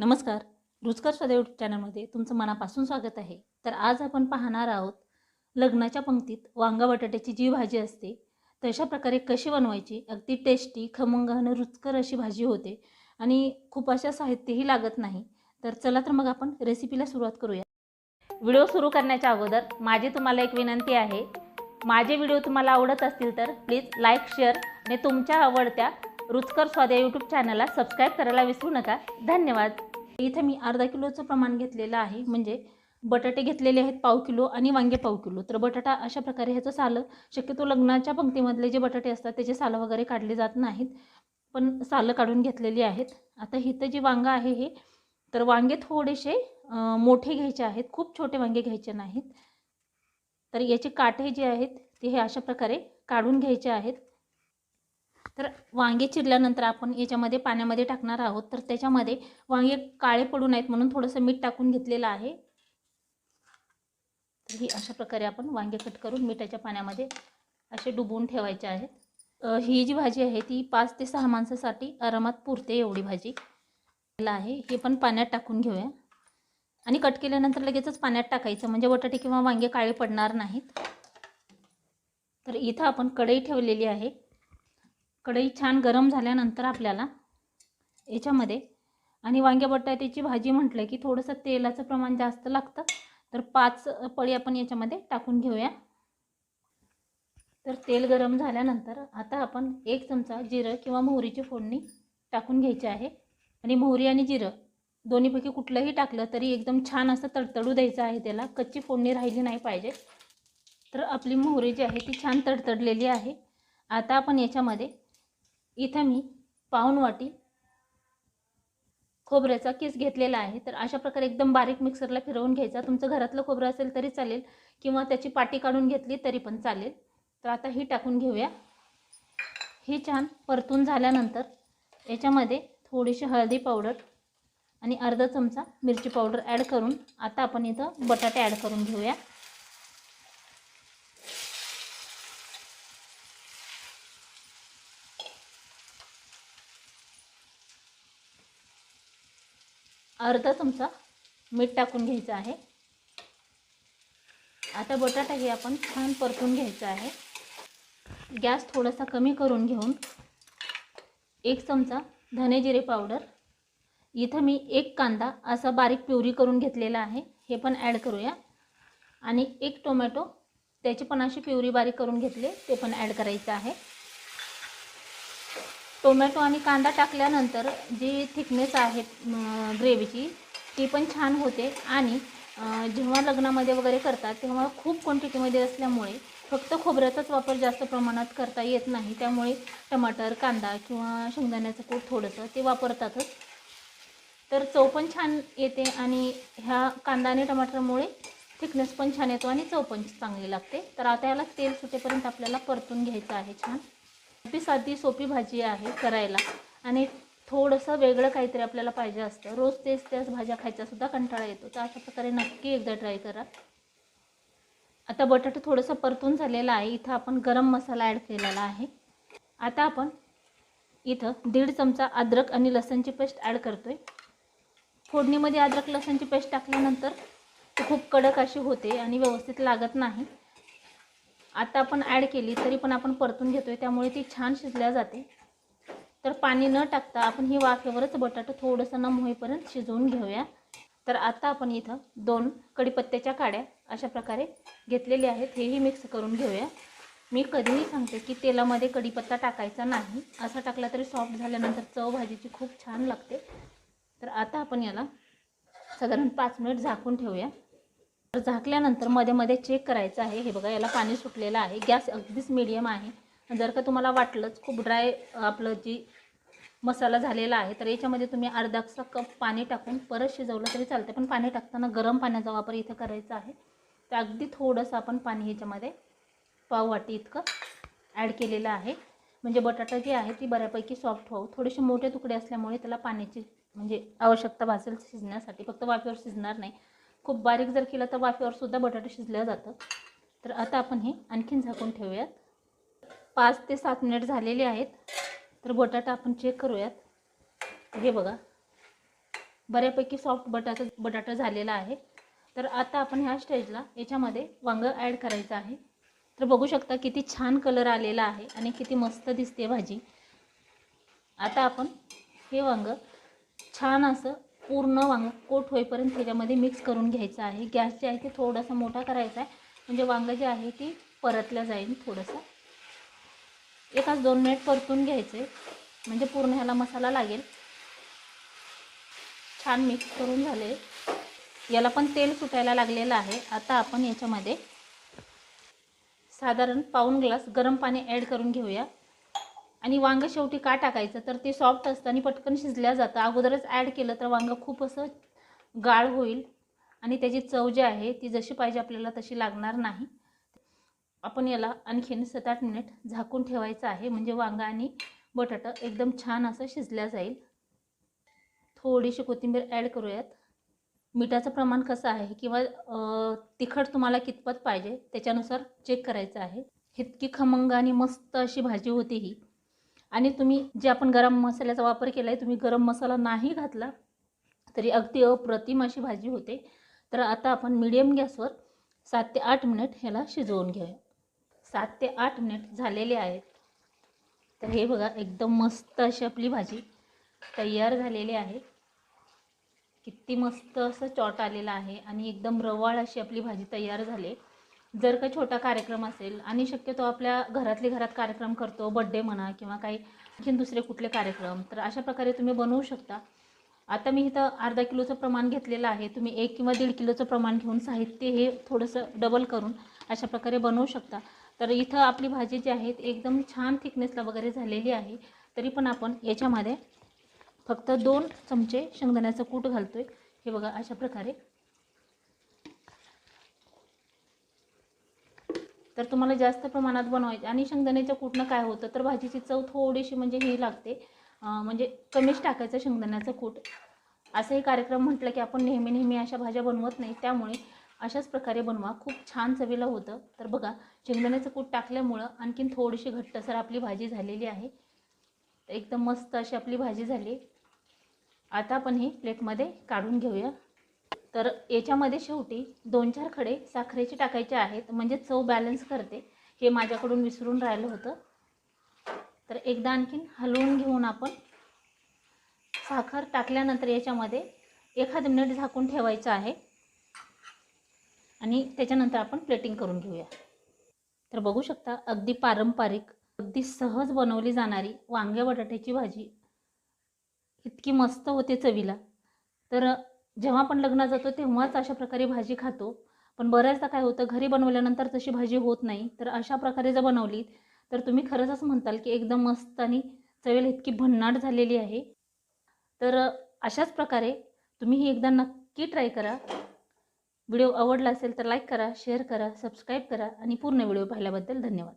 नमस्कार. रुचकर स्वाद यूट्यूब चॅनलमध्ये तुमचं मनापासून स्वागत आहे. तर आज आपण पाहणार आहोत लग्नाच्या पंक्तीत वांगा बटाट्याची जी भाजी असते तशा प्रकारे कशी बनवायची? अगदी टेस्टी खमंग आणि रुचकर अशी भाजी होते आणि खूप अशा साहित्यही लागत नाही. तर चला तर मग आपण रेसिपीला सुरुवात करूया. व्हिडिओ सुरू करण्याच्या अगोदर माझी तुम्हाला एक विनंती आहे. माझे व्हिडिओ तुम्हाला आवडत असतील तर प्लीज लाईक शेअर आणि तुमच्या आवडत्या रुचकर स्वाद यूट्यूब चॅनलला सबस्क्राईब करायला विसरू नका. धन्यवाद. इथे मी अर्धा किलोचं प्रमाण घेतलेलं आहे. म्हणजे बटाटे घेतलेले आहेत पाव किलो आणि वांगे पाव किलो. तर बटाटा अशा प्रकारे ह्याचं सालं शक्यतो लग्नाच्या पंक्तीमधले जे बटाटे असतात त्याचे सालं वगैरे काढले जात नाहीत. पण सालं काढून घेतलेली आहेत. आता इथं जे वांगं आहे हे तर वांगे थोडेसे मोठे घ्यायचे आहेत. खूप छोटे वांगे घ्यायचे नाहीत. तर याचे काटे जे आहेत ते हे अशा प्रकारे काढून घ्यायचे आहेत. तर वांगे चिरल्यानंतर आपण याच्यामध्ये पाण्यामध्ये टाकणार आहोत. तर त्याच्यामध्ये वांगे काळे पडू नयेत म्हणून थोडंसं मीठ टाकून घेतलेलं आहे. तर ही अशा प्रकारे आपण वांगे कट करून मिठाच्या पाण्यामध्ये असे डुबवून ठेवायचे आहेत. ही जी भाजी आहे ती पाच ते सहा माणसासाठी आरामात पुरते एवढी भाजी. आहे. हे पण पाण्यात टाकून घेऊया. आणि कट केल्यानंतर लगेचच पाण्यात टाकायचं. म्हणजे बटाटे किंवा वांगे काळे पडणार नाहीत. तर इथं आपण कढई ठेवलेली आहे. कढई छान गरम झाल्यानंतर आपल्याला याच्यामध्ये आणि वांग्या बटाट्याची भाजी म्हटलं की थोडंसं तेलाचं प्रमाण जास्त लागतं. तर पाच पळी आपण याच्यामध्ये टाकून घेऊया. तर तेल गरम झाल्यानंतर आता आपण एक चमचा जिरं किंवा मोहरीची फोडणी टाकून घ्यायची आहे. आणि मोहरी आणि जिरं दोन्हीपैकी कुठलंही टाकलं तरी एकदम छान असं तडतडू द्यायचं आहे त्याला. कच्ची फोडणी राहिली नाही पाहिजे. तर आपली मोहरी जी आहे ती छान तडतडलेली आहे. आता आपण याच्यामध्ये इथं मी पाहुणवाटी वाटी खोबऱ्याचा किस घेतलेला आहे. तर अशा प्रकारे एकदम बारीक मिक्सरला फिरवून घ्यायचा. तुमचं घरातलं खोबरं असेल तरी चालेल किंवा त्याची पाटी काढून घेतली तरी पण चालेल. तर आता ही टाकून घेऊया. ही छान परतून झाल्यानंतर याच्यामध्ये थोडीशी हळदी पावडर आणि अर्धा चमचा मिरची पावडर ॲड करून आता आपण इथं बटाटे ॲड करून घेऊया. अर्धा चमचा मीठ टाकून घ्यायचं आहे. आता बटाटा हे आपण छान परतून घ्यायचा आहे. गॅस थोडासा कमी करून घेऊन एक चमचा धने जिरे पावडर. इथं मी एक कांदा असा बारीक प्युरी करून घेतलेला आहे. हे पण ॲड करूया. आणि एक टोमॅटो त्याची पण अशी प्युरी बारीक करून घेतले ते पण ॲड करायचं आहे. टोमॅटो आणि कांदा टाकल्यानंतर जी थिकनेस आहे ग्रेव्हीची ती पण छान होते. आणि जेव्हा लग्नामध्ये वगैरे करतात तेव्हा खूप क्वांटिटीमध्ये असल्यामुळे फक्त खोबऱ्याचाच वापर जास्त प्रमाणात करता येत नाही. त्यामुळे टमाटर कांदा किंवा शेंगदाण्याचं कूट थोडंसं ते वापरतातच. तर चव पण छान येते आणि ह्या कांदा आणि टमाटरमुळे थिकनेस पण छान येतो आणि चव पण चांगली लागते. तर आता याला तेल सुटेपर्यंत आपल्याला परतून घ्यायचं आहे छान. ती साधी सोपी भाजी आहे करायला. आणि थोडंसं वेगळं काहीतरी आपल्याला पाहिजे असतं. रोज तेच त्याच भाज्या खायचासुद्धा कंटाळा येतो. तर अशा प्रकारे नक्की एकदा ट्राय करा. आता बटाटा थोडंसं परतून झालेला आहे. इथं आपण गरम मसाला ॲड केलेला आहे. आता आपण इथं दीड चमचा अद्रक आणि लसणची पेस्ट ॲड करतोय. फोडणीमध्ये अद्रक लसणची पेस्ट टाकल्यानंतर खूप कडक अशी होते आणि व्यवस्थित लागत नाही. आता आपण ॲड केली तरी पण आपण परतून घेतोय त्यामुळे ती छान शिजल्या जाते. तर पाणी न टाकता आपण ही वाफेवरच बटाटा थोडंसं नम होईपर्यंत शिजवून घेऊया. तर आता आपण इथं दोन कढीपत्त्याच्या काड्या अशा प्रकारे घेतलेले आहेत हेही मिक्स करून घेऊया. मी कधीही सांगते की तेलामध्ये कढीपत्ता टाकायचा नाही. असा टाकला तरी सॉफ्ट झाल्यानंतर चव भाजीची खूप छान लागते. तर आता आपण याला साधारण पाच मिनिट झाकून ठेवूया. तर झाकल्यानंतरमध्ये मध्ये चेक करायचं आहे. हे बघा याला पाणी सुटलेलं आहे. गॅस अगदीच मिडियम आहे. जर का तुम्हाला वाटलंच खूप ड्राय आपलं जी मसाला झालेला आहे तर याच्यामध्ये तुम्ही अर्धाचा कप पाणी टाकून परत शिजवलं तरी चालतं पण पाणी टाकताना गरम पाण्याचा वापर इथं करायचा आहे. तर अगदी थोडंसं आपण पाणी ह्याच्यामध्ये पाव वाटी इतकं ॲड केलेलं आहे. म्हणजे बटाटा जी आहे ती बऱ्यापैकी सॉफ्ट व्हावं थोडेसे मोठे तुकडे असल्यामुळे त्याला पाण्याची म्हणजे आवश्यकता भासेल शिजण्यासाठी. फक्त वाफेवर शिजणार नाही. खूप बारीक जर केलं तर वाफेवर सुद्धा बटाटा शिजलं जातं तर आता आपण हे आणखीन झाकून ठेवूयात. पाच ते सात मिनिट झालेले आहेत. तर बटाटा आपण चेक करूयात. हे बघा. बऱ्यापैकी सॉफ्ट बटाटा बटाटा झालेला आहे. तर आता आपण ह्या स्टेजला याच्यामध्ये वांगं ॲड करायचं आहे. तर बघू शकता किती छान कलर आलेला आहे आणि किती मस्त दिसते भाजी. आता आपण हे वांगं छान असं पूर्ण वांगं कोट होईपर्यंत त्याच्यामध्ये मिक्स करून घ्यायचं आहे. गॅस जे आहे ते थोडासा मोठा करायचा आहे. म्हणजे वांगं जे आहे ती परतल्या जाईल थोडंसं. एकाच दोन मिनिट परतून घ्यायचे. म्हणजे पूर्ण ह्याला मसाला लागेल. छान मिक्स करून झाले. याला पण तेल सुटायला लागलेलं आहे. आता आपण याच्यामध्ये साधारण पाऊण ग्लास गरम पाणी ॲड करून घेऊया. आणि वांगं शेवटी का टाकायचं? तर ते सॉफ्ट असतं आणि पटकन शिजल्या जातं. अगोदरच ॲड केलं तर वांगं खूप असं गाळ होईल. आणि त्याची चव जी आहे ती जशी पाहिजे आपल्याला तशी लागणार नाही. आपण याला आणखीन सात आठ मिनिट झाकून ठेवायचं आहे. म्हणजे वांगा आणि बटाटा एकदम छान असं शिजल्या जाईल. थोडीशी कोथिंबीर ॲड करूयात. मिठाचं प्रमाण कसं आहे? किंवा तिखट तुम्हाला कितपत पाहिजे? त्याच्यानुसार चेक करायचं आहे. इतकी खमंग आणि मस्त अशी भाजी होती ही. आणि तुम्ही जे आपण गरम मसाल्याचा वापर केला आहे तुम्ही गरम मसाला नाही घातला तरी अगदी अप्रतिम अशी भाजी होते. तर आता आपण मिडियम गॅसवर सात ते आठ मिनिट ह्याला शिजवून घेऊया. सात ते आठ मिनिट झालेले आहेत. तर हे बघा एकदम मस्त अशी आपली भाजी तयार झालेली आहे. किती मस्त असं चॉट आलेला आहे आणि एकदम रवाळ अशी आपली भाजी तयार झाली जर का छोटा कार्यक्रम असेल आणि शक्यतो आपल्या घरातले घरात कार्यक्रम करतो बड्डे म्हणा किंवा काही आणखीन दुसरे कुठले कार्यक्रम तर अशा प्रकारे तुम्ही बनवू शकता. आता मी इथं अर्धा किलोचं प्रमाण घेतलेलं आहे. तुम्ही एक किंवा दीड किलोचं प्रमाण घेऊन साहित्य हे थोडंसं डबल करून अशा प्रकारे बनवू शकता. तर इथं आपली भाजी जी आहे एकदम छान थिकनेसला वगैरे झालेली आहे. तरी पण आपण याच्यामध्ये फक्त दोन चमचे शेंगदाण्याचं कूट घालतो आहे हे बघा अशा प्रकारे तर तुम्हाला जास्त प्रमाणात बनवायचे. आणि शेंगदाण्याच्या कूटनं काय होतं तर भाजीची चव थोडीशी म्हणजे ही लागते. म्हणजे कमीच टाकायचं शेंगदाण्याचं कूट. असंही कार्यक्रम म्हटलं की आपण नेहमी नेहमी अशा भाज्या बनवत नाही त्यामुळे अशाच प्रकारे बनवा. खूप छान चवीला होतं. तर बघा शेंगदाण्याचं कूट टाकल्यामुळं आणखीन थोडीशी घट्टसर आपली भाजी झालेली आहे. एकदम मस्त अशी आपली भाजी झाली. आता आपण ही प्लेटमध्ये काढून घेऊया. तर याच्यामध्ये शेवटी दोन चार खडे साखरेचे टाकायचे आहेत म्हणजे चव बॅलन्स करते. हे माझ्याकडून विसरून राहिलं होतं. तर एकदा आणखीन हलवून घेऊन आपण साखर टाकल्यानंतर याच्यामध्ये एखाद मिनिट झाकून ठेवायचं आहे. आणि त्याच्यानंतर आपण प्लेटिंग करून घेऊया. तर बघू शकता अगदी पारंपरिक अगदी सहज बनवली जाणारी वांग्या बटाट्याची भाजी. इतकी मस्त होते चवीला. तर जेव्हा आपण लग्नात जातो तेव्हाच अशा प्रकारे भाजी खातो. पण बऱ्याचदा काय होतं घरी बनवल्यानंतर तशी भाजी होत नाही. तर अशा प्रकारे जर बनवली तर तुम्ही खरंच असं म्हणताल की एकदम मस्त आणि चवेल इतकी भन्नाट झालेली आहे. तर अशाच प्रकारे तुम्ही ही एकदा नक्की ट्राय करा. व्हिडिओ आवडला असेल तर लाईक करा शेअर करा सबस्क्राईब करा आणि पूर्ण व्हिडिओ पाहिल्याबद्दल धन्यवाद.